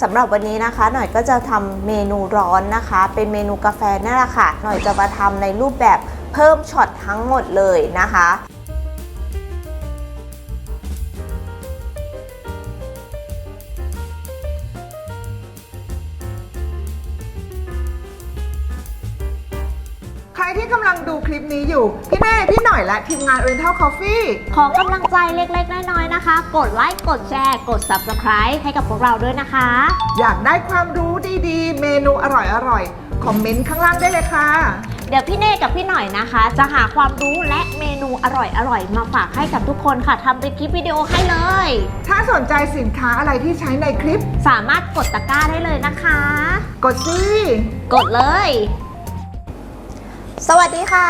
สำหรับวันนี้นะคะ หน่อยก็จะทำเมนูร้อนนะคะ เป็นเมนูกาแฟนั่นแหละค่ะ หน่อยจะมาทำในรูปแบบเพิ่มช็อตทั้งหมดเลยนะคะใครที่กำลังดูคลิปนี้อยู่พี่ พี่หน่อยและทีมงาน Oriental Coffee ขอกำลังใจเล็กๆ น้อยๆ นะคะ กดไลค์ กดแชร์ กด Subscribe ให้กับพวกเราด้วยนะคะ อยากได้ความรู้ดีๆ เมนูอร่อยๆ คอมเมนต์ข้างล่างได้เลยค่ะ เดี๋ยวพี่เน่กับพี่หน่อยนะคะ จะหาความรู้และเมนูอร่อยๆ มาฝากให้กับทุกคนค่ะทำเป็นคลิปวิดีโอให้เลย ถ้าสนใจสินค้าอะไรที่ใช้ในคลิป สามารถกดตะกร้าได้เลยนะคะ กดสิกดเลย สวัสดีค่ะ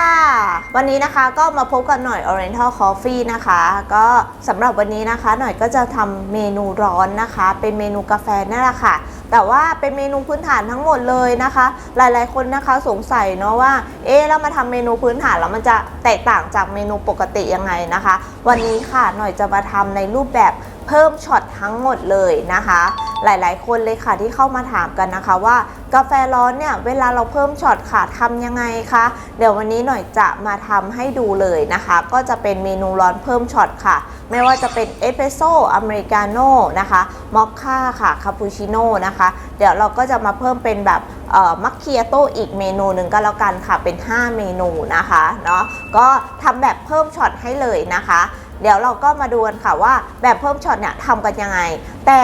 วันนี้นะคะก็มาพบกันหน่อย Oriental Coffee นะคะ ก็สำหรับวันนี้นะคะ หน่อยก็จะทำเมนูร้อนนะคะ เป็นเมนูกาแฟนั่นแหละค่ะ แต่ว่าเป็นเมนูพื้นฐานทั้งหมดเลยนะคะ หลายๆคนนะคะสงสัยเนาะว่า เอ๊ะแล้วมาทำเมนูพื้นฐานแล้วมันจะแตกต่างจากเมนูปกติยังไงนะคะ วันนี้ค่ะหน่อยจะมาทำในรูปแบบ เพิ่มช็อตทั้งหมดเลยนะคะ หลายๆ คนเลยค่ะที่เข้ามาถามกันนะคะว่า กาแฟร้อนเนี่ยเวลาเราเพิ่มช็อตค่ะทำยังไงคะเดี๋ยววันนี้หน่อยจะมาทำให้ดูเลยนะคะ ก็จะเป็นเมนูร้อนเพิ่มช็อตค่ะ ไม่ว่าจะเป็นเอสเปรสโซ่อเมริกาโน่นะคะมอคค่าค่ะคาปูชิโน่นะคะ เดี๋ยวเราก็จะมาเพิ่มเป็นแบบมัคคิอาโต้อีกเมนูหนึ่งก็แล้วกันค่ะเป็น 5 เมนูนะคะเนาะก็ทำแบบเพิ่มช็อตให้เลยนะคะ เดี๋ยวเราก็มาดูกันค่ะว่าแบบเพิ่มช็อตเนี่ยทำกันยังไง แต่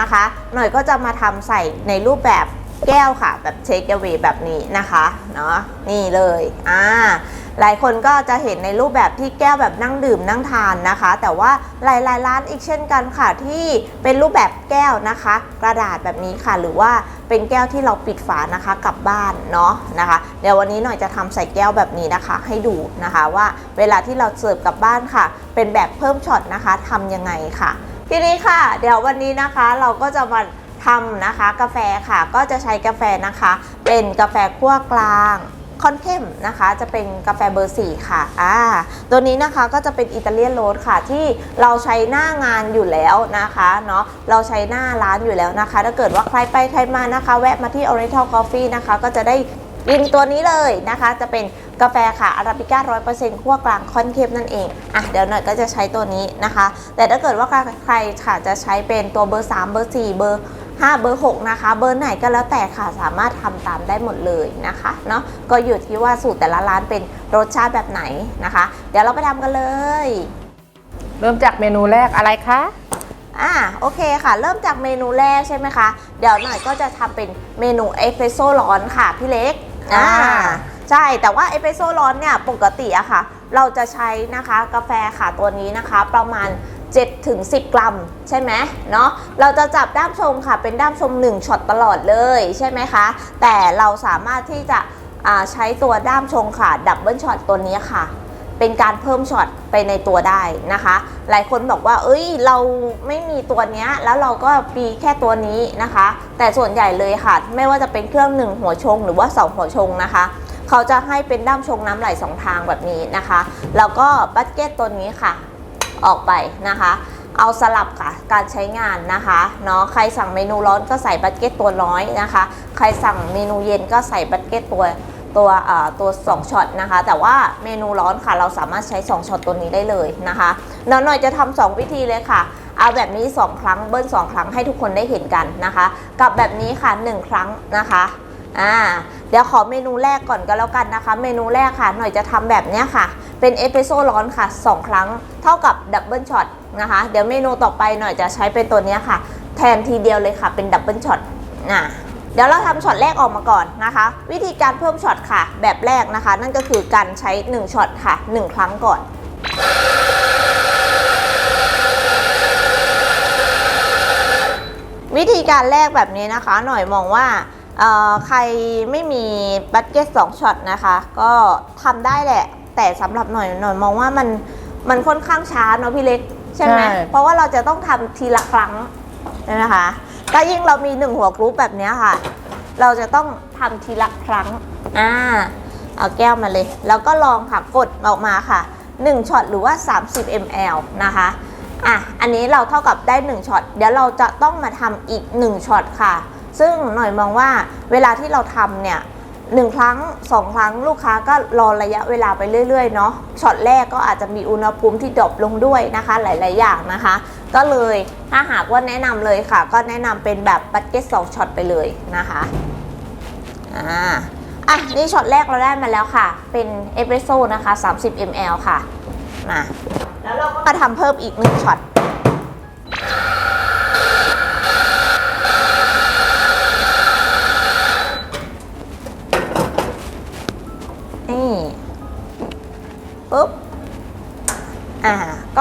นะคะ หน่อยก็จะมาทำใส่ในรูปแบบ แก้วค่ะ แบบเชคเ a เวแบบนี้นะคะเนาะนี่เลยอ่าหลายคนก็จะเห็นในรูปแบบที่แก้วแบบนั่งดื่มนั่งทานนะคะ แต่ว่าหลายๆร้านอีกเช่นกันค่ะ ที่เป็นรูปแบบแก้วนะคะ กระดาษแบบนี้ค่ะ หรือว่าเป็นแก้วที่เราปิดฝานะคะกลับบ้านเนาะนะคะ เดี๋ยววันนี้หน่อยจะทำใส่แก้วแบบนี้นะคะ ให้ดูนะคะว่าเวลาที่เราเสิร์ฟกลับบ้านค่ะ เป็นแบบเพิ่มช็อตนะคะทำยังไงค่ะ ทีนี้ค่ะ เดี๋ยววันนี้นะคะเราก็จะมา ทำนะคะ กาแฟค่ะก็จะใช้กาแฟนะคะ เป็นกาแฟคั่วกลางคอนเข้มนะคะจะเป็นกาแฟเบอร์สี่ค่ะอ่าตัวนี้นะคะก็จะเป็นอิตาเลียนโรสค่ะที่เราใช้หน้างานอยู่แล้วนะคะเนาะเราใช้หน้าร้านอยู่แล้วนะคะ ถ้าเกิดว่าใครไปใครมานะคะ แวะมาที่ Oriental Coffee นะคะ ก็จะได้กินตัวนี้เลยนะคะ จะเป็นกาแฟค่ะอาราบิก้าร้อยเปอร์เซ็นต์คั่วกลางค่อนเข้มนั่นเองอะเดี๋ยวหน่อยก็จะใช้ตัวนี้นะคะ แต่ถ้าเกิดว่าใครค่ะจะใช้เป็นตัวเบอร์ 3 เบอร์ 4 เบอร์ 5 เบอร์ 6 นะคะ เบอร์ไหนก็แล้วแต่ค่ะสามารถทำตามได้หมดเลยนะคะเนาะก็อยู่ที่ว่าสูตรแต่ละร้านเป็นรสชาติแบบไหนนะคะ เดี๋ยวเราไปทำกันเลย เริ่มจากเมนูแรกอะไรคะอ่าโอเคค่ะ เริ่มจากเมนูแรกใช่ไหมคะ เดี๋ยวหน่อยก็จะทำเป็นเมนูเอสเปรสโซ่ร้อนค่ะพี่เล็กอ่าอ่าใช่แต่ว่าเอสเปรสโซ่ร้อนเนี่ยปกติอะค่ะ เราจะใช้นะคะกาแฟค่ะตัวนี้นะคะ ประมาณ 7ถึง10 กรัม ใช่ไหมเนาะเราจะจับด้ามชมค่ะ เป็นด้ามชม 1ช็อตตลอดเลยใช่ไหมคะ แต่เราสามารถที่จะใช้ตัวด้ามชงค่ะดับเบิลช็อตตัวนี้ค่ะ เป็นการเพิ่มช็อตไปในตัวได้นะคะ หลายคนบอกว่า เอ้ยเราไม่มีตัวนี้แล้วเราก็ปีแค่ตัวนี้นะคะ แต่ส่วนใหญ่เลยค่ะ ไม่ว่าจะเป็นเครื่องหนึ่งหัวชง หรือว่าสองหัวชงนะคะเขาจะให้เป็นด้ามชงน้ำไหลสองทางแบบนี้นะคะ แล้วก็บัตเก็ตตัวนี้ค่ะ ออกไปนะคะ เอาสลับค่ะการใช้งานนะคะเนาะใครสั่งเมนูร้อนก็ใส่บัตเก็ตตัวน้อยนะคะ ใครสั่งเมนูเย็นก็ใส่บัตเก็ตตัวตัวเอ่อตัว2ช็อตนะคะ แต่ว่าเมนูร้อนค่ะเราสามารถใช้ 2ช็อตตัวนี้ได้เลยนะคะเดี๋ยวหน่อยจะทำสองวิธีเลยค่ะ เอาแบบนี้ 2 ครั้งเบิ้ล2 ครั้งให้ทุกคนได้เห็นกันนะคะ กับแบบนี้ค่ะ 1 ครั้งนะคะอ่าเดี๋ยวขอเมนูแรกก่อนก็แล้วกันนะคะ เมนูแรกค่ะ หน่อยจะทำแบบเนี้ยค่ะ เป็นเอสเปรสโซ่ร้อนค่ะ 2 ครั้งเท่ากับดับเบิลช็อตนะคะ เดี๋ยวเมนูต่อไปหน่อยจะใช้เป็นตัวนี้ค่ะ แทนทีเดียวเลยค่ะ เป็นดับเบิลช็อตอ่าเดี๋ยวเราทำช็อตแรกออกมาก่อนนะคะ วิธีการเพิ่มช็อตค่ะ แบบแรกนะคะ นั่นก็คือการใช้1ช็อตค่ะ 1 ครั้งก่อนวิธีการแรกแบบนี้นะคะ หน่อยมองว่าใครไม่มีบัตเก็ต2ช็อตนะคะ ก็ทำได้แหละ แต่สำหรับหน่อยหน่อยมองว่ามันมันค่อนข้างช้าเนาะพี่เล็กใช่ไหมใช่เพราะว่าเราจะต้องทำทีละครั้งใช่ไหมคะถ้ายิ่งเรามีหนึ่งหัวกรุ๊ปแบบเนี้ยค่ะ เราจะต้องทำทีละครั้งอ่าเอาแก้วมาเลย แล้วก็ลองค่ะกดออกมาค่ะ1ช็อตหรือว่า 30 ml นะคะอะอันนี้เราเท่ากับได้ 1ช็อตเดี๋ยวเราจะต้องมาทำอีก 1ช็อตค่ะ ซึ่งหน่อยมองว่าเวลาที่เราทำเนี่ย หนึ่งครั้งสองครั้งลูกค้าก็รอระยะเวลาไปเรื่อยๆเนาะช็อตแรกก็อาจจะมีอุณหภูมิที่ดรอปลงด้วยนะคะ หลายๆอย่างนะคะ ก็เลยถ้าหากว่าแนะนำเลยค่ะ ก็แนะนำเป็นแบบบัตเก็ตสองช็อตไปเลยนะคะอ่าอะนี่ช็อตแรกเราได้มาแล้วค่ะ เป็นเอสเปรสโซ่นะคะ 30 ml ค่ะมาแล้วเราก็มาทำเพิ่มอีกหนึ่งช็อต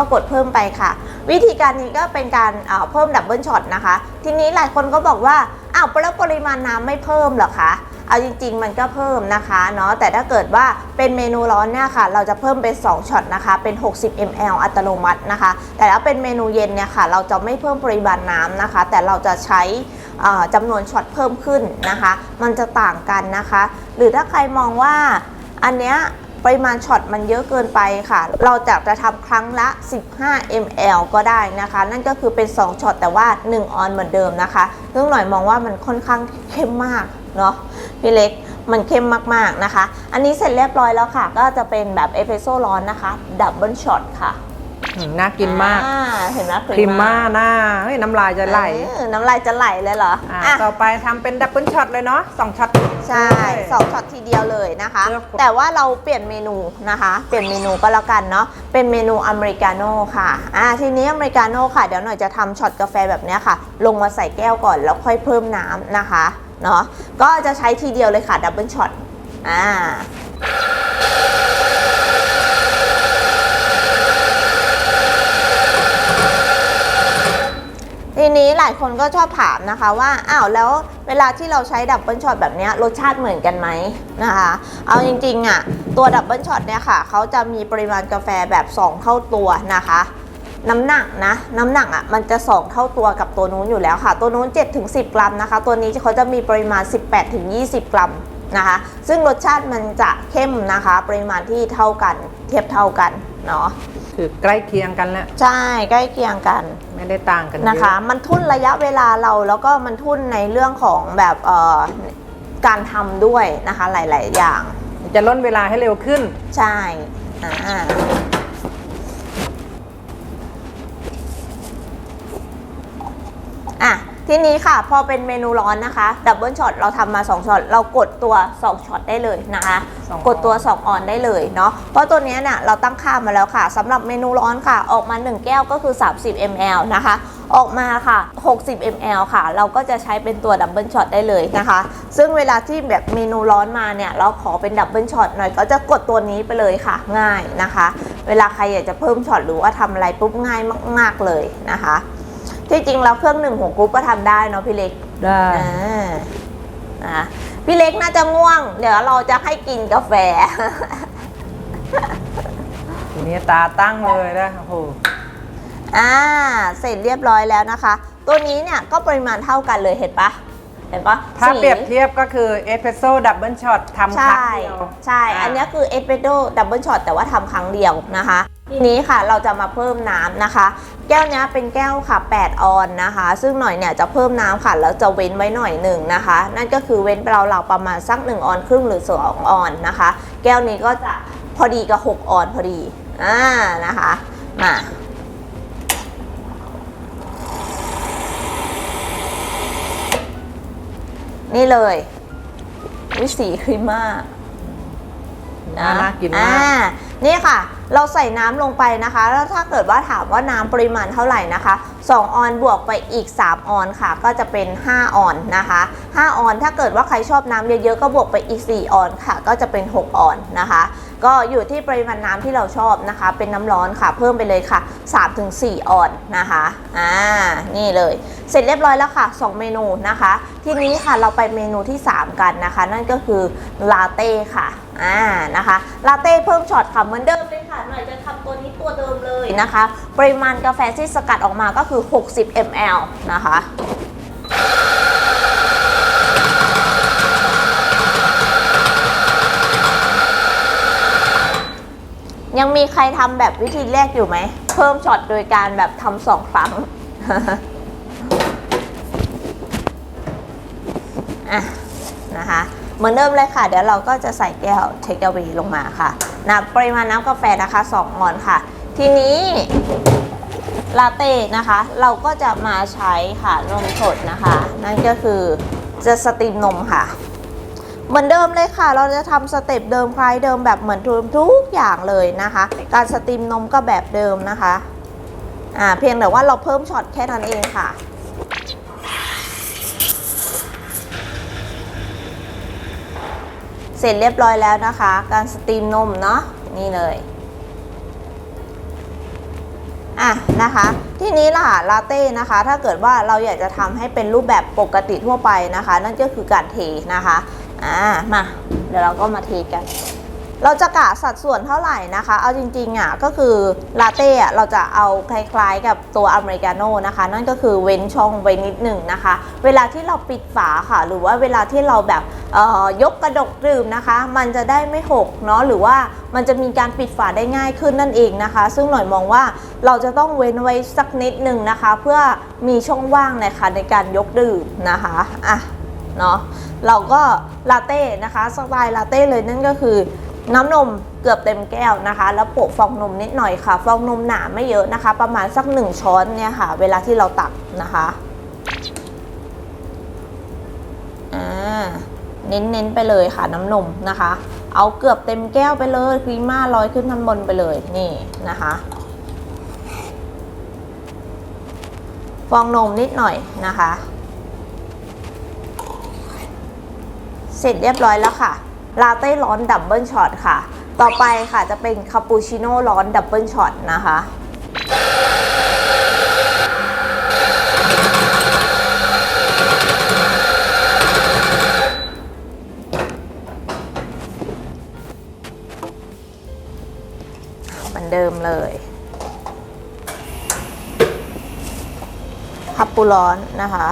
ก็กดเพิ่มไปค่ะ วิธีการนี้ก็เป็นการเอ่อเพิ่มดับเบิลช็อตนะคะ ทีนี้หลายคนก็บอกว่าอ้าวแล้วปริมาณน้ำไม่เพิ่มเหรอคะเอาจริงๆ มันก็เพิ่มนะคะเนาะแต่ถ้าเกิดว่าเป็นเมนูร้อนเนี่ยค่ะ เราจะเพิ่มเป็น 2ช็อตนะคะ เป็น 60 ml อัตโนมัตินะคะ แต่ถ้าเป็นเมนูเย็นเนี่ยค่ะ เราจะไม่เพิ่มปริมาณน้ำนะคะ แต่เราจะใช้จำนวนช็อตเพิ่มขึ้นนะคะ มันจะต่างกันนะคะ หรือถ้าใครมองว่าอันเนี้ย ปริมาณช็อตมันเยอะเกินไปค่ะ เราจะจะทำครั้งละ 15 ml ก็ได้นะคะ นั่นก็คือเป็น 2ช็อตแต่ว่า 1 ออนเหมือนเดิมนะคะซึ่งหน่อยมองว่ามันค่อนข้างเข้มมากเนาะพี่เล็กมันเข้มมากๆนะคะ อันนี้เสร็จเรียบร้อยแล้วค่ะ ก็จะเป็นแบบเอสเปรสโซ่ร้อนนะคะ ดับเบิลช็อตค่ะ อืมน่ากินมากอ่เห็นไหมครีมม่าหน้าเฮ้ยน้ำลายจะไหลเออน้ำลายจะไหลเลยเหรออะอะต่อไปทำเป็นดับเบิลช็อตเลยเนาะสองช็อต ใช่สองช็อตทีเดียวเลยนะคะ เลือกกดแต่ว่าเราเปลี่ยนเมนูนะคะ เปลี่ยนเมนูก็แล้วกันเนาะเป็นเมนูอเมริกาโน่ค่ะอ่าทีนี้อเมริกาโน่ค่ะเดี๋ยวหน่อยจะทำช็อตกาแฟแบบเนี้ยค่ะ ลงมาใส่แก้วก่อนแล้วค่อยเพิ่มน้ำนะคะเนาะก็จะใช้ทีเดียวเลยค่ะดับเบิลช็อตอ่า หลายคนก็ชอบถามนะคะว่าอ้าวแล้วเวลาที่เราใช้ดับเบิลช็อตแบบเนี้ยรสชาติเหมือนกันไหมนะคะ เอาจริงๆอะตัวดับเบิลช็อตเนี่ยค่ะเขาจะมีปริมาณกาแฟแบบ 2 เท่าตัวนะคะน้ำหนักนะน้ำหนักอะมันจะ 2 เท่าตัวกับตัวนู้นอยู่แล้วค่ะ ตัวนู้น7ถึง10 กรัมนะคะ ตัวนี้เขาจะมีปริมาณ 18ถึง20 กรัมนะคะ ซึ่งรสชาติมันจะเข้มนะคะ ปริมาณที่เท่ากันเทียบเท่ากันเนาะคือใกล้เคียงกันแล้ว ใช่ใกล้เคียงกัน ไม่ได้ต่างกันเยอนะคะ มันทุ่นระยะเวลาเราแล้วก็มันทุ่นในเรื่องของแบบเอ่อการทำด้วยนะคะหลาย ๆ อย่าง จะล่นเวลาให้เร็วขึ้น ใช่อ่าอะ ทีนี้ค่ะ พอเป็นเมนูร้อนนะคะดับเบิลช็อตเราทำมา 2ช็อตเรากดตัว 2ช็อตได้เลยนะคะสองกดตัว 2 ออนได้เลยเนาะเพราะตัวเนี้ยเนี่ยเราตั้งค่ามาแล้วค่ะสำหรับเมนูร้อนค่ะ ออกมา 1 แก้วก็คือ 30 ml นะคะ ออกมาค่ะ 60 ml ค่ะ เราก็จะใช้เป็นตัวดับเบิลช็อตได้เลยนะคะ ซึ่งเวลาที่แบบเมนูร้อนมาเนี่ยเราขอเป็นดับเบิลช็อตหน่อยก็จะกดตัวนี้ไปเลยค่ะง่ายนะคะ เวลาใครอยากจะเพิ่มช็อตหรือว่าทำอะไรปุ๊บง่ายมาก ๆเลยนะคะ ที่จริงแล้วเครื่องหนึ่งของกรุ๊ปก็ทำได้เนาะพี่เล็กได้อ่าอะพี่เล็กน่าจะง่วง เดี๋ยวเราจะให้กินกาแฟ ทีนี้ตาตั้งเลยนะโอ้โหอ่า เสร็จเรียบร้อยแล้วนะคะ ตัวนี้เนี่ยก็ปริมาณเท่ากันเลยเห็นปะเห็นปะถ้าสีเปรียบเทียบก็คือเอสเ e รสโซ่ดับเบิลช็อตทำครั้งใช่ เดียวใช่ อันเนี้ยคือเอสเปรสโซ่ดับเบิลช็อตแต่ว่าทำครั้งเดียวนะคะ ทีนี้ค่ะเราจะมาเพิ่มน้ำนะคะ แก้วเนี้ยเป็นแก้วค่ะ 8 ออนนะคะ ซึ่งหน่อยเนี่ยจะเพิ่มน้ำค่ะแล้วจะเว้นไว้หน่อยหนึ่งนะคะ นั่นก็คือเว้นเราเราๆประมาณสัก 1 ออนครึ่งหรือ 2 ออนนะคะ แก้วนี้ก็จะพอดีกับ 6 ออนพอดีอ่านะคะมานี่เลยวิสีครีมม่าน่าน่ากินมากอ่นี่ค่ะ เราใส่น้ำลงไปนะคะ แล้วถ้าเกิดว่าถามว่าน้ำปริมาณเท่าไหร่นะคะ 2 ออนบวกไปอีก 3 ออนค่ะ ก็จะเป็น 5 ออนนะคะ 5 ออนถ้าเกิดว่าใครชอบน้ำเยอะๆ ก็บวกไปอีก 4 ออนค่ะ ก็จะเป็น 6 ออนนะคะ ก็อยู่ที่ปริมาณน้ำที่เราชอบนะคะ เป็นน้ำร้อนค่ะ เพิ่มไปเลยค่ะ 3-4 ออนนะคะ อ่า นี่เลย เสร็จเรียบร้อยแล้วค่ะ 2 เมนูนะคะ ทีนี้ค่ะเราไปเมนูที่ 3 กันนะคะ นั่นก็คือลาเต้ค่ะ อ่า นะคะ ลาเต้เพิ่มช็อตค่ะ เหมือนเดิมเล อยจะทำตัวนี้ตัวเดิมเลยนะคะ ปริมาณกาแฟที่สกัดออกมาก็คือ 60 ml นะคะยังมีใครทำแบบวิธีแรกอยู่ไหม เพิ่มช็อตโดยการแบบทำสองครั้งอะนะคะ เหมือนเดิมเลยค่ะ เดี๋ยวเราก็จะใส่แก้วเทค e ว a y ลงมาค่ะ นะปริมาณน้ำกาแฟนะคะ 2 ออนค่ะ ทีนี้ลาเต้นะคะ เราก็จะมาใช้ค่ะนมสดนะคะ นั่นก็คือจะสตรีมนมค่ะ เหมือนเดิมเลยค่ะ เราจะทำสเต็ปเดิมคล้ายเดิมแบบเหมือนทุกอย่างเลยนะคะ การสตรีมนมก็แบบเดิมนะคะอ่าเพียงแต่ว่าเราเพิ่มช็อตแค่นั้นเองค่ะ เสร็จเรียบร้อยแล้วนะคะ การสตรีมนมเนาะนี่เลยอะนะคะที่นี้ล่ะลาเต้นะคะ ถ้าเกิดว่าเราอยากจะทำให้เป็นรูปแบบปกติทั่วไปนะคะ นั่นก็คือการเทนะคะอ่ามาเดี๋ยวเราก็มาเทกัน เราจะกะสัดส่วนเท่าไหร่นะคะ เอาจริงๆอะก็คือลาเต้อะเราจะเอาคล้ายๆกับตัวอเมริกาโน่นะคะ นั่นก็คือเว้นช่องไว้นิดหนึ่งนะคะ เวลาที่เราปิดฝาค่ะ หรือว่าเวลาที่เราแบบยกกระดกดื่มนะคะ มันจะได้ไม่หกเนาะหรือว่ามันจะมีการปิดฝาได้ง่ายขึ้นนั่นเองนะคะ ซึ่งหน่อยมองว่าเราจะต้องเว้นไว้สักนิดหนึ่งนะคะ เพื่อมีช่องว่างนะคะในการยกดื่มนะคะอะเนาะเราก็ลาเต้นะคะสไตล์ลาเต้เลยนั่นก็คือน้ำนมเกือบเต็มแก้วนะคะ แล้วโปะฟองนมนิดหน่อยค่ะ ฟองนมหนาไม่เยอะนะคะ ประมาณสักหนึ่งช้อนเนี่ยค่ะ เวลาที่เราตักนะคะอ่า เน้นๆไปเลยค่ะน้ำนมนะคะ เอาเกือบเต็มแก้วไปเลยครีมม่าลอยขึ้นทันบนไปเลยนี่นะคะฟองนมนิดหน่อยนะคะ เสร็จเรียบร้อยแล้วค่ะลาเต้ร้อนดับเบิลช็อตค่ะ ต่อไปค่ะจะเป็นคาปูชิโน่ร้อนดับเบิลช็อตนะคะ อนเดิมเลยคาปูร้อนนะคะ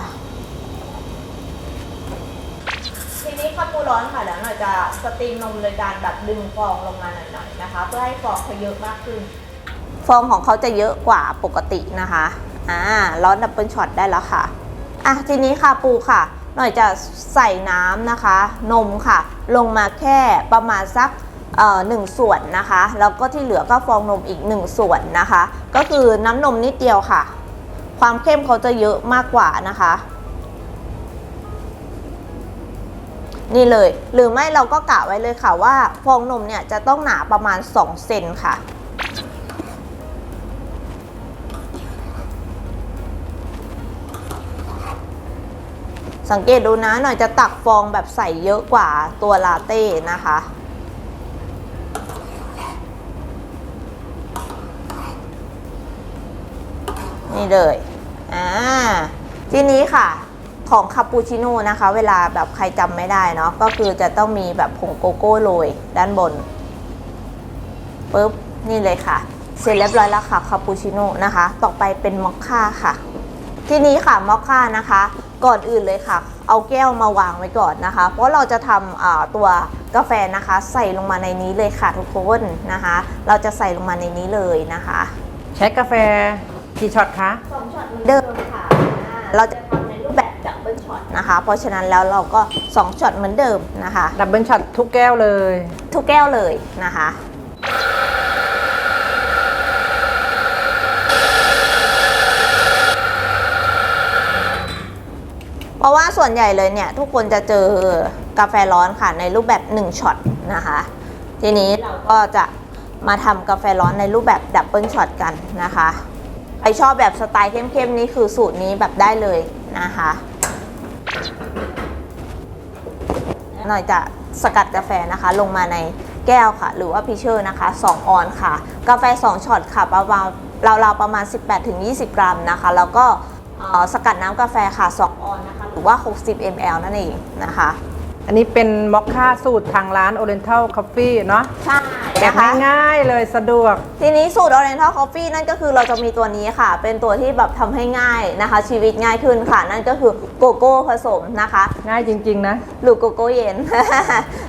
ทีนี้คาปูร้อนค่ะเดี๋ยวหน่อยจะสตรีมนมโดยการแบบดึงฟองลงมาหน่อยๆนะคะ เพื่อให้ฟองเขาเยอะมากขึ้น ฟองของเขาจะเยอะกว่าปกตินะคะอ่าร้อนดับเบิลช็อตได้แล้วค่ะอะทีนี้ค่ะปูค่ะ หน่อยจะใส่น้ำนะคะ นมค่ะ ลงมาแค่ประมาณสักเอ่อ หนึ่งส่วนนะคะ แล้วก็ที่เหลือก็ฟองนมอีกหนึ่งส่วนนะคะ ก็คือน้ำนมนิดเดียวค่ะ ความเข้มเขาจะเยอะมากกว่านะคะ นี่เลย หรือไม่เราก็กะไว้เลยค่ะว่าฟองนมเนี่ยจะต้องหนาประมาณ 2 เซนค่ะสังเกตดูนะหน่อยจะตักฟองแบบใส่เยอะกว่าตัวลาเต้นะคะ นี่เลยอ่าทีนี้ค่ะของคาปูชิโน่นะคะ เวลาแบบใครจำไม่ได้เนาะก็คือจะต้องมีแบบผงโกโก้โรยด้านบนปุ๊บนี่เลยค่ะ เสร็จเรียบร้อยแล้วค่ะคาปูชิโน่นะคะ ต่อไปเป็นมอคค่าค่ะ ทีนี้ค่ะมอคค่านะคะ ก่อนอื่นเลยค่ะ เอาแก้วมาวางไว้ก่อนนะคะ เพราะเราจะทำตัวกาแฟนะคะ ใส่ลงมาในนี้เลยค่ะทุกคนนะคะ เราจะใส่ลงมาในนี้เลยนะคะ ใช้กาแฟ กี่ช็อตคะสองช็อตเหมือนเดิมค่ะอ่าเราจะทำในรูปแบบดับเบิลช็อตนะคะ เพราะฉะนั้นแล้วเราก็2ช็อตเหมือนเดิมนะคะ ดับเบิลช็อตทุกแก้วเลย ทุกแก้วเลยนะคะ เพราะว่าส่วนใหญ่เลยเนี่ย ทุกคนจะเจอกาแฟร้อนค่ะในรูปแบบ 1ช็อตนะคะ ทีนี้เราก็จะมาทำกาแฟร้อนในรูปแบบดับเบิลช็อตกันนะคะ ใครชอบแบบสไตล์เข้มๆนี้คือสูตรนี้แบบได้เลยนะคะหน่อยจะสกัดกาแฟนะคะ ลงมาในแก้วค่ะ หรือว่าพิเชอร์นะคะ 2 ออนค่ะ กาแฟ 2ช็อตค่ะประมาณราวๆประมาณ 18-20 กรัมนะคะ แล้วก็เอ่อสกัดน้ำกาแฟค่ะ 2 ออนนะคะ หรือว่า 60 ml นั่นเองนะคะ อันนี้เป็นมอคค่าสูตรทางร้าน Oriental Coffee เนาะใช่เก็บ นะคะ ง่ายๆเลยสะดวก ทีนี้สูตร Oriental Coffee นั่นก็คือเราจะมีตัวนี้ค่ะ เป็นตัวที่แบบทำให้ง่ายนะคะ ชีวิตง่ายขึ้นค่ะ นั่นก็คือโกโก้ผสมนะคะ ง่ายจริง ๆ นะ หรือโกโก้เย็น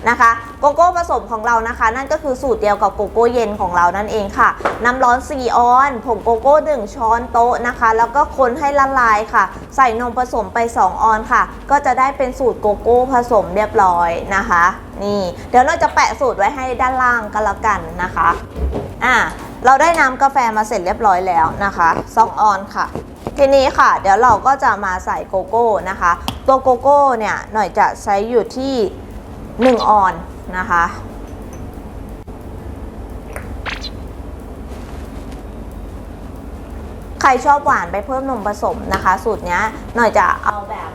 นะคะโกโก้ผสมของเรานะคะ นั่นก็คือสูตรเดียวกับโกโก้เย็นของเรานั่นเองค่ะ น้ำร้อน4ออนผงโกโก้1ช้อนโต๊ะนะคะ แล้วก็คนให้ละลายค่ะ ใส่นมผสมไป 2 ออนค่ะ ก็จะได้เป็นสูตรโกโก้ผสมเรียบร้อยนะคะ นี่เดี๋ยวเราจะแปะสูตรไว้ให้ด้านล่างก็แล้วกันนะคะอะเราได้น้ำกาแฟมาเสร็จเรียบร้อยแล้วนะคะ2อออนค่ะ ทีนี้ค่ะ เดี๋ยวเราก็จะมาใส่โกโก้นะคะ ตัวโกโก้เนี่ยหน่อยจะใช้อยู่ที่ 1 ออนนะคะใครชอบหวานไปเพิ่มนมผสมนะคะ สูตรนี้หน่อยจะเอาแบบ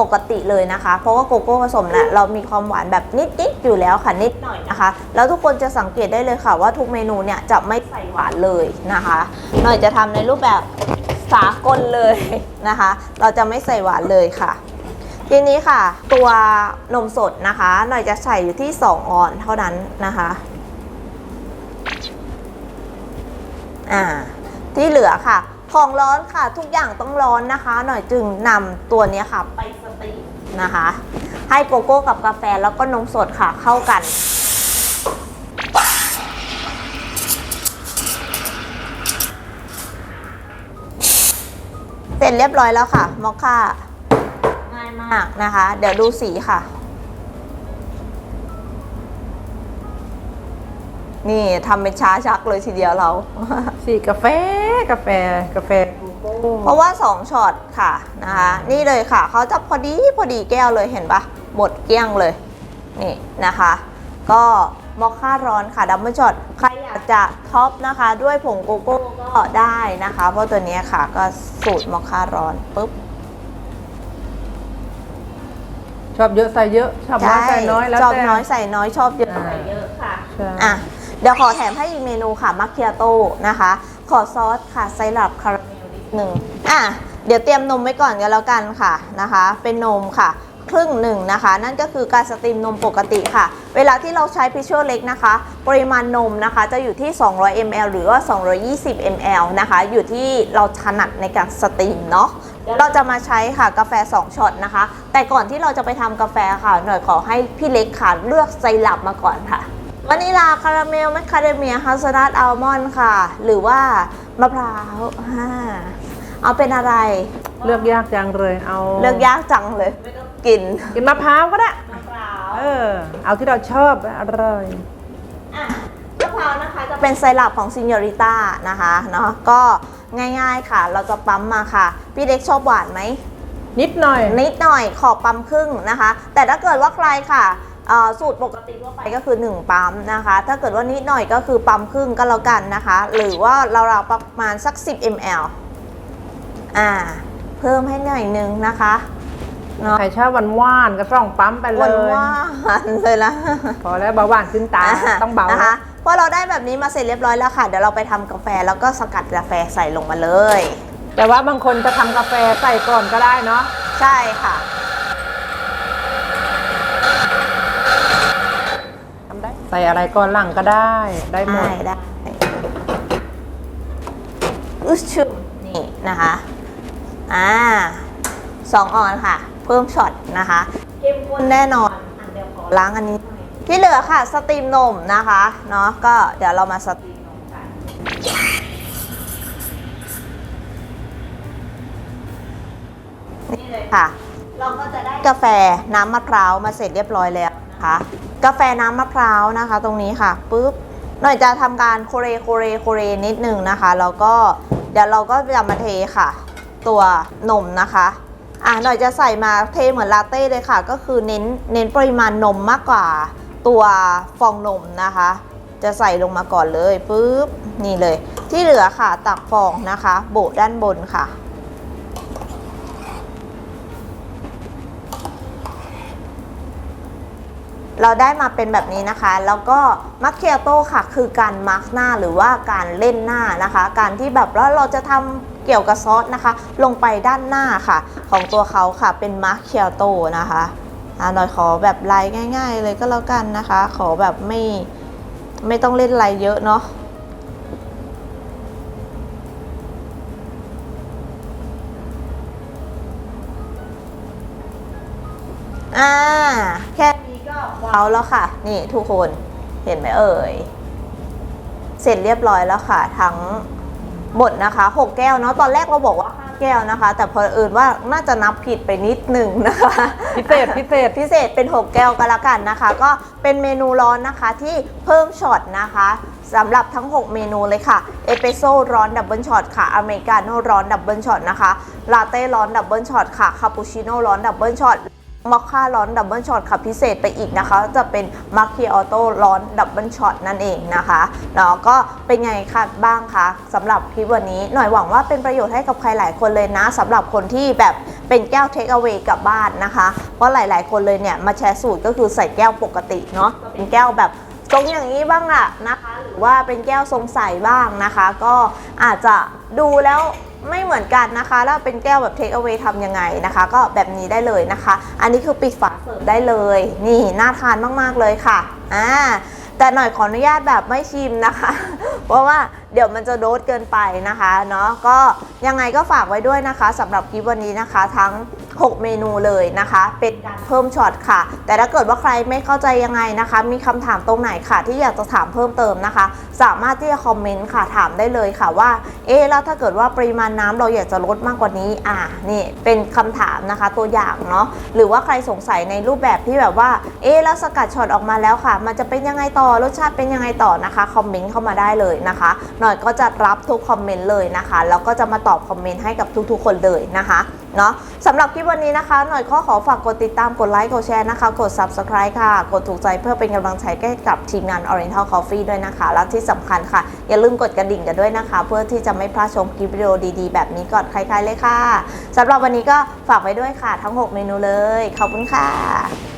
ปกติเลยนะคะ เพราะว่าโกโก้ผสมเนี่ยเรามีความหวานแบบนิดๆอยู่แล้วค่ะนิดหน่อยนะคะ แล้วทุกคนจะสังเกตได้เลยค่ะว่าทุกเมนูเนี่ยจะไม่ใส่หวานเลยนะคะ หน่อยจะทำในรูปแบบสากลเลยนะคะ เราจะไม่ใส่หวานเลยค่ะทีนี้ค่ะ ตัวนมสดนะคะ หน่อยจะใส่อยู่ที่ 2 ออนเท่านั้นนะคะอ่าที่เหลือค่ะ ของร้อนค่ะ ทุกอย่างต้องร้อนนะคะ หน่อยจึงนำตัวเนี้ยค่ะ ไปสตรีมนะคะ ให้โกโก้กับกาแฟแล้วก็นมสดค่ะเข้ากันเสร็จเรียบร้อยแล้วค่ะมอคค่าง่ายมากนะคะ เดี๋ยวดูสีค่ะ นี่ทำเป็นช้าชักเลยทีเดียวเรา สีกาแฟกาแฟกาแฟโกโก้เพราะว่า 2ช็อตค่ะนะคะนี่เลยค่ะเขาจะพอดีพอดีแก้วเลยเห็นปะหมดเกลี้ยงเลยนี่นะคะ ก็มอคค่าร้อนค่ะดับเบิลช็อตใครอยากจะท็อปนะคะ ด้วยผงโกโก้ก็ได้นะคะ เพราะตัวเนี้ยค่ะก็สูตรมอคค่าร้อนปุ๊บชอบเยอะใส่เยอะ ชอบน้อยใส่น้อยแล้วชอบแต่น้อยใส่น้อยชอบเยอะอ่าใส่เยอะค่ะใช่อะ เดี๋ยวขอแถมให้อีกเมนูค่ะมัคคิอาโต้นะคะ ขอซอสค่ะไซรัปคาราเมลนิดนึงอะเดี๋ยวเตรียมนมไว้ก่อนกันแล้วกันค่ะนะคะ เป็นนมค่ะ ครึ่งหนึ่งนะคะ นั่นก็คือการสตรีมนมปกติค่ะ เวลาที่เราใช้พิชเชอร์เล็กนะคะ ปริมาณนมนะคะจะอยู่ที่ 200 ml หรือว่า 220 ml นะคะ อยู่ที่เราถนัดในการสตรีมเนาะเดี๋ยวเราจะมาใช้ค่ะกาแฟ 2ช็อตนะคะ แต่ก่อนที่เราจะไปทำกาแฟค่ะ หน่อยขอให้พี่เล็กค่ะเลือกไซรัปมาก่อนค่ะ วานิลาคาราเมลแมคคาเดเมียฮัสนัทอัลมอนด์ค่ะ หรือว่ามะพร้าวอ่าเอาเป็นอะไร เลือกยากจังเลยเอาเลือกยากจังเลยไม่ต้องกิน กินมะพร้าวก็ได้มะพร้าว เออ เอาที่เราชอบอร่อยอะมะพร้าวนะคะจะเป็นไซรัปของซิน o ริต้านะคะเนาะก็ง่ายๆค่ะ เราจะปั๊มมาค่ะ พี่เล็กชอบหวานไหมนิดหน่อย นิดหน่อยขอปั๊มครึ่งนะคะ แต่ถ้าเกิดว่าใครค่ะเอ่อ สูตรปกติทั่วไปก็คือ 1 ปั๊มนะคะ ถ้าเกิดว่านิดหน่อยก็คือปั๊มครึ่งก็แล้วกันนะคะ หรือว่าเราๆประมาณสัก 10 ml อ่า เพิ่มให้หน่อยนึงนะคะเนาะใครชอบหวานหวานๆก็ส่องปั๊มไปเลหวานยหวานๆเลยละพอแล้วเบาหวานขึ้นตาต้องเบานะคะพอเราได้แบบนี้มาเสร็จเรียบร้อยแล้วค่ะ เดี๋ยวเราไปทำกาแฟแล้วก็สกัดกาแฟใส่ลงมาเลย แต่ว่าบางคนจะทำกาแฟใส่ก่อนก็ได้เนาะใช่ค่ะ ทำได้ ใส่อะไรก่อนหลังก็ได้ได้หมได้ดได้อึชุนี่นะคะ อ่าสองออนค่ะ เพิ่มช็อตนะคะ เข้มข้นแน่นอนอันเดียวขอล้างอันนี้ ที่เหลือค่ะ สตรีมนมนะคะ เนาะก็เดี๋ยวเรามาสตรีมนมกัน นี่เลยค่ะ เราก็จะได้กาแฟน้ำมะพร้าวมาเสร็จเรียบร้อยแล้ว นะคะ กาแฟน้ำมะพร้าวนะคะ ตรงนี้ค่ะปุ๊บหน่อยจะทำการโคเรโคเรโคเรนิดนึงนะคะแล้วก็เดี๋ยวเราก็จะมาเทค่ะ ตัวนมนะคะอะหน่อยจะใส่มาเทเหมือนลาเต้เลยค่ะ ก็คือเน้นเน้นปริมาณนมมากกว่า ตัวฟองนมนะคะ จะใส่ลงมาก่อนเลยปุ๊บนี่เลย ที่เหลือค่ะตักฟองนะคะ โบด้านบนค่ะ เราได้มาเป็นแบบนี้นะคะ แล้วก็มัคเคียโต้ค่ะ คือการมาร์กหน้าหรือว่าการเล่นหน้านะคะ การที่แบบแล้วเราจะทำเกี่ยวกับซอสนะคะ ลงไปด้านหน้าค่ะ ของตัวเขาค่ะเป็นมาร์เคียโต้นะคะอะหน่อยขอแบบลายง่าย ๆ เลยก็แล้วกันนะคะ ขอแบบไม่ไม่ต้องเล่นไล่เยอะเนาะ ก็ว้าวแล้วค่ะ นี่ทุกคนเห็นไหมเอ่ย เสร็จเรียบร้อยแล้วค่ะ ทั้งหมดนะคะ 6 แก้วเนาะตอนแรกเราบอกว่า 5 แก้วนะคะ แต่พอเอิญว่าน่าจะนับผิดไปนิดหนึ่งนะคะ พิเศษพิเศษพิเศษเป็น 6 แก้วก็แล้วกันนะคะ ก็เป็นเมนูร้อนนะคะที่เพิ่มช็อตนะคะสำหรับทั้ง 6 เมนูเลยค่ะ เอสเปรสโซ่ร้อนดับเบิลช็อตค่ะ อเมริกาโน่ร้อนดับเบิลช็อตนะคะ ลาเต้ร้อนดับเบิลช็อตค่ะ คาปูชิโน่ร้อนดับเบิลช็อต มอคค่าร้อนดับเบิลช็อตค่ะพิเศษไปอีกนะคะ จะเป็นมาร์คิออโต้ร้อนดับเบิลช็อตนั่นเองนะคะเนาะก็เป็นไงคะบ้างคะสำหรับคลิปวันนี้หน่อยหวังว่าเป็นประโยชน์ให้กับใครหลายคนเลยนะสำหรับคนที่แบบเป็นแก้วเทคเอา a y กลับบ้านนะคะ เพราะหลาย ๆ คนเลยเนี่ยมาแชร์สูตรก็คือใส่แก้วปกติเนาะเป็นแก้วแบบทรงอย่างนี้บ้างอะนะคะ หรือว่าเป็นแก้วทรงใสบ้างนะคะ ก็อาจจะดูแล้ว ไม่เหมือนกันนะคะ แล้วเป็นแก้วแบบเทคเอาไว้ทำยังไงนะคะ ก็แบบนี้ได้เลยนะคะ อันนี้คือปิดฝาเสิร์ฟได้เลย นี่น่าทานมากๆเลยค่ะอ่าแต่หน่อยขออนุญาตแบบไม่ชิมนะคะ เพราะว่า เดี๋ยวมันจะโดสเกินไปนะคะเนาะก็ยังไงก็ฝากไว้ด้วยนะคะสำหรับคลิปวันนี้นะคะ ทั้ง 6 เมนูเลยนะคะ เป็นการเพิ่มช็อตค่ะ แต่ถ้าเกิดว่าใครไม่เข้าใจยังไงนะคะ มีคำถามตรงไหนค่ะ ที่อยากจะถามเพิ่มเติมนะคะ สามารถที่จะคอมเมนต์ค่ะถามได้เลยค่ะว่า เอ๊แล้วถ้าเกิดว่าปริมาณน้ำเราอยากจะลดมากกว่านี้อ่านี่เป็นคำถามนะคะตัวอย่างเนาะหรือว่าใครสงสัยในรูปแบบที่แบบว่า เอ๊แล้วสกัดช็อตออกมาแล้วค่ะ มันจะเป็นยังไงต่อรสชาติเป็นยังไงต่อนะคะคอมเมนต์เข้ามาได้เลยนะคะหน่อยก็จะรับทุกคอมเมนต์เลยนะคะ แล้วก็จะมาตอบคอมเมนต์ให้กับทุกๆ คนเลยนะคะเนาะสำหรับคลิปวันนี้นะคะ หน่อยก็ขอฝากกดติดตามกดไลค์กดแชร์นะคะ กด subscribe ค่ะ กดถูกใจเพื่อเป็นกำลังใจให้กับทีมงาน Oriental Coffee ด้วยนะคะ แล้วที่สำคัญค่ะ อย่าลืมกดกระดิ่งกันด้วยนะคะ เพื่อที่จะไม่พลาดชมคลิปวิดีโอดีๆ แบบนี้ก่อนใครๆเลยค่ะสำหรับวันนี้ก็ฝากไว้ด้วยค่ะ ทั้ง 6 เมนูเลย ขอบคุณค่ะ